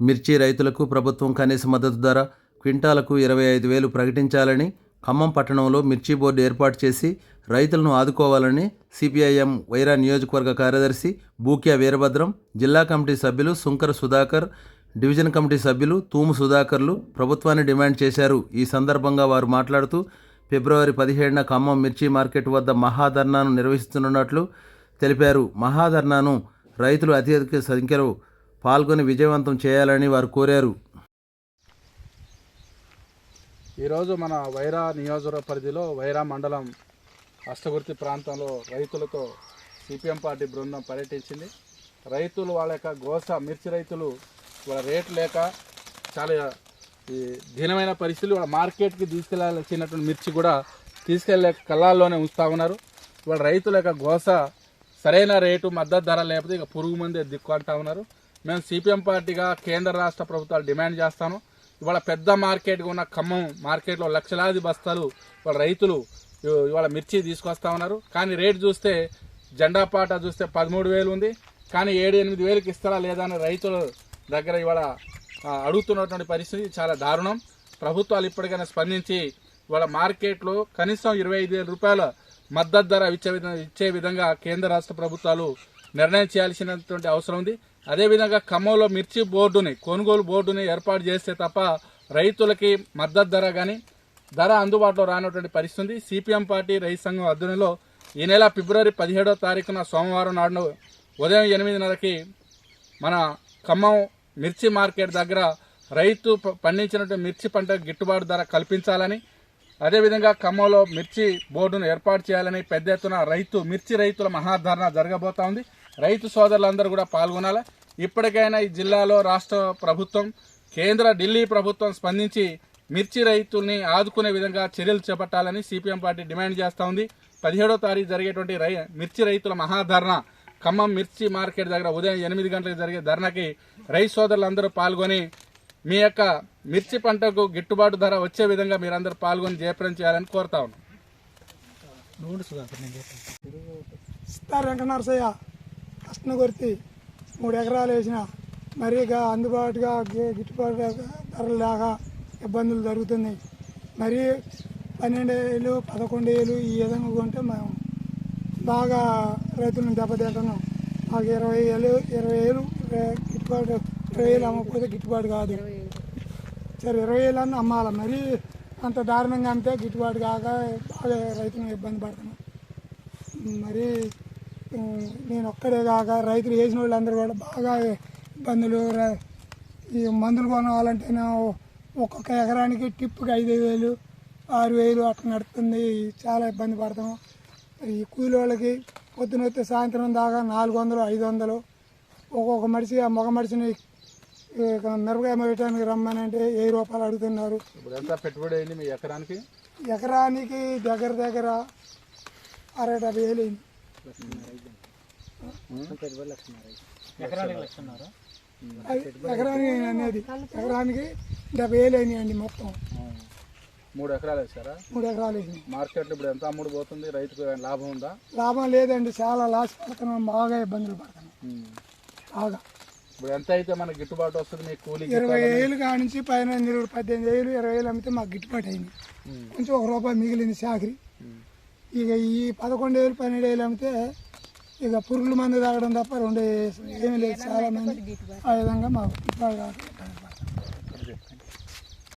మిర్చి రైతులకు ప్రభుత్వం కనీస మద్దతు ధర క్వింటాలకు ఇరవై ఐదు వేలు ప్రకటించాలని ఖమ్మం పట్టణంలో మిర్చి బోర్డు ఏర్పాటు చేసి రైతులను ఆదుకోవాలని సిపిఐఎం వైరా నియోజకవర్గ కార్యదర్శి బూక్యా వీరభద్రం జిల్లా కమిటీ సభ్యులు సుంకర సుధాకర్ డివిజన్ కమిటీ సభ్యులు తూము సుధాకర్లు ప్రభుత్వాన్ని డిమాండ్ చేశారు. ఈ సందర్భంగా వారు మాట్లాడుతూ ఫిబ్రవరి పదిహేడున ఖమ్మం మిర్చి మార్కెట్ వద్ద మహాధర్నాను నిర్వహిస్తున్నట్లు తెలిపారు. మహాధర్నాను రైతులు అత్యధిక సంఖ్యలో పాల్గొని విజయవంతం చేయాలని వారు కోరారు. ఈరోజు మన వైరా నియోజకవర్గ పరిధిలో వైరా మండలం అష్టగుర్తి ప్రాంతంలో రైతులతో సిపిఎం పార్టీ బృందం పర్యటించింది. రైతులు వాళ్ళ యొక్క గోస మిర్చి రైతులు వాళ్ళ రేటు లేక చాలా ఈ దీనమైన పరిస్థితులు వాళ్ళ మార్కెట్కి తీసుకెళ్ళాల్సినటువంటి మిర్చి కూడా తీసుకెళ్ళలేక కళ్ళాల్లోనే ఉంచుతా ఉన్నారు. వాళ్ళ రైతుల యొక్క గోస సరైన రేటు మద్దతు ధర లేకపోతే ఇక పురుగు మందే దిక్కు అంటా ఉన్నారు. మేము సిపిఎం పార్టీగా కేంద్ర రాష్ట్ర ప్రభుత్వాలు డిమాండ్ చేస్తాను. ఇవాళ పెద్ద మార్కెట్గా ఉన్న ఖమ్మం మార్కెట్లో లక్షలాది బస్తాలు వాళ్ళ రైతులు ఇవాళ మిర్చి తీసుకొస్తా ఉన్నారు. కానీ రేటు చూస్తే జెండా పాట చూస్తే పదమూడు వేలు ఉంది. కానీ ఏడు ఎనిమిది వేలకు ఇస్తారా లేదా అని రైతుల దగ్గర ఇవాళ అడుగుతున్నటువంటి పరిస్థితి చాలా దారుణం. ప్రభుత్వాలు ఇప్పటికైనా స్పందించి ఇవాళ మార్కెట్లో కనీసం ఇరవై ఐదు వేల రూపాయల మద్దతు ధర ఇచ్చే విధంగా ఇచ్చే విధంగా కేంద్ర రాష్ట్ర ప్రభుత్వాలు నిర్ణయం చేయాల్సినటువంటి అవసరం ఉంది. అదేవిధంగా ఖమ్మంలో మిర్చి బోర్డుని కొనుగోలు బోర్డుని ఏర్పాటు చేస్తే తప్ప రైతులకి మద్దతు ధర కానీ ధర అందుబాటులో రానటువంటి పరిస్థితి ఉంది సిపిఎం పార్టీ రైతు సంఘం ఆధ్వర్యంలో ఈ నెల ఫిబ్రవరి పదిహేడో తారీఖున సోమవారం నాడు ఉదయం ఎనిమిదిన్నరకి మన ఖమ్మం మిర్చి మార్కెట్ దగ్గర రైతు పండించినటువంటి మిర్చి పంట గిట్టుబాటు ధర కల్పించాలని అదేవిధంగా ఖమ్మంలో మిర్చి బోర్డును ఏర్పాటు చేయాలని పెద్ద ఎత్తున రైతు మిర్చి రైతుల మహాధరణ జరగబోతా ఉంది. రైతు సోదరులందరూ కూడా పాల్గొనాలి? ఇప్పటికైనా ఈ జిల్లాలో రాష్ట్ర ప్రభుత్వం కేంద్ర ఢిల్లీ ప్రభుత్వం స్పందించి మిర్చి రైతుల్ని ఆదుకునే విధంగా చర్యలు చేపట్టాలని సిపిఎం పార్టీ డిమాండ్ చేస్తూ ఉంది. పదిహేడో తారీఖు జరిగేటువంటి రై మిర్చి రైతుల మహాధర్ణ ఖమ్మం మిర్చి మార్కెట్ దగ్గర ఉదయం ఎనిమిది గంటలకు జరిగే ధర్నాకి రైతు సోదరులందరూ పాల్గొని మీ యొక్క మిర్చి పంటకు గిట్టుబాటు ధర వచ్చే విధంగా మీరందరూ పాల్గొని జయప్రం చేయాలని కోరుతా ఉన్నాం. స్టార్ వెంకటనరసయ్య కృష్ణగుర్తి మూడు ఎకరాలు వేసిన మరీగా అందుబాటుగా గిట్టుబాటు ధరలు లేక ఇబ్బందులు జరుగుతున్నాయి. మరీ పన్నెండు వేలు పదకొండు వేలు ఈ విధంగా కొంటే మేము బాగా రైతులను దెబ్బతింటున్నాం. మాకు ఇరవై వేలు ఇరవై వేలు గిట్టుబాటు ఇరవై వేలు అమ్మకపోతే గిట్టుబాటు కాదు. సరే ఇరవై వేలు అన్న అమ్మాలి? మరీ అంత దారుణంగా అంతే గిట్టుబాటు కాక బాగా రైతులు ఇబ్బంది పడుతున్నాం. మరి నేను ఒక్కడే కాక రైతులు వేసిన వాళ్ళందరూ కూడా బాగా ఇబ్బందులు. ఈ మందులు కొనాలంటేనే ఒక్కొక్క ఎకరానికి టిప్పుకి ఐదు వేలు ఆరు వేలు అట్లా నడుస్తుంది చాలా ఇబ్బంది పడతాం ఈ కూలి వాళ్ళకి పొద్దున వస్తే సాయంత్రం దాకా నాలుగు వందలు ఐదు వందలు ఒక్కొక్క మనిషి ఆ మగ మనిషిని మిరపకాయ వేయడానికి రమ్మనంటే వెయ్యి రూపాయలు అడుగుతున్నారు. పెట్టుబడి అయింది మీ ఎకరానికి? ఎకరానికి దగ్గర దగ్గర అరవై డెబ్బై వేలు అయింది. అది ఎకరానికి అనేది ఎకరానికి డెబ్బై వేలు అయినాయండి మొత్తం. మూడు ఎకరాలు వేసారా? మూడు ఎకరాలు వేసినాయి. మార్కెట్లో ఇప్పుడు ఎంత అమ్ముడు పోతుంది? రైతుకు లాభం ఉందా? లాభం లేదండి చాలా లాస్ పడుతున్నాం బాగా ఇబ్బందులు పడుతున్నాం. బాగా. ఇప్పుడు ఎంత అయితే మనకి గిట్టుబాటు వస్తుంది మీ కూలికి ఇరవై వేలు కానించి పైన పద్దెనిమిది వేలు ఇరవై వేలు అమ్మితే మాకు గిట్టుబాటు అయింది. కొంచెం ఒక రూపాయి మిగిలింది చాకరి. ఇక ఈ పదకొండు వేలు పన్నెండు వేలు అమ్మితే ఇక పురుగుల మందు తాగడం తప్ప రెండు ఏమీ లేదు. చాలా మంది ఆ విధంగా మాకు గిట్టుబాటు కాదు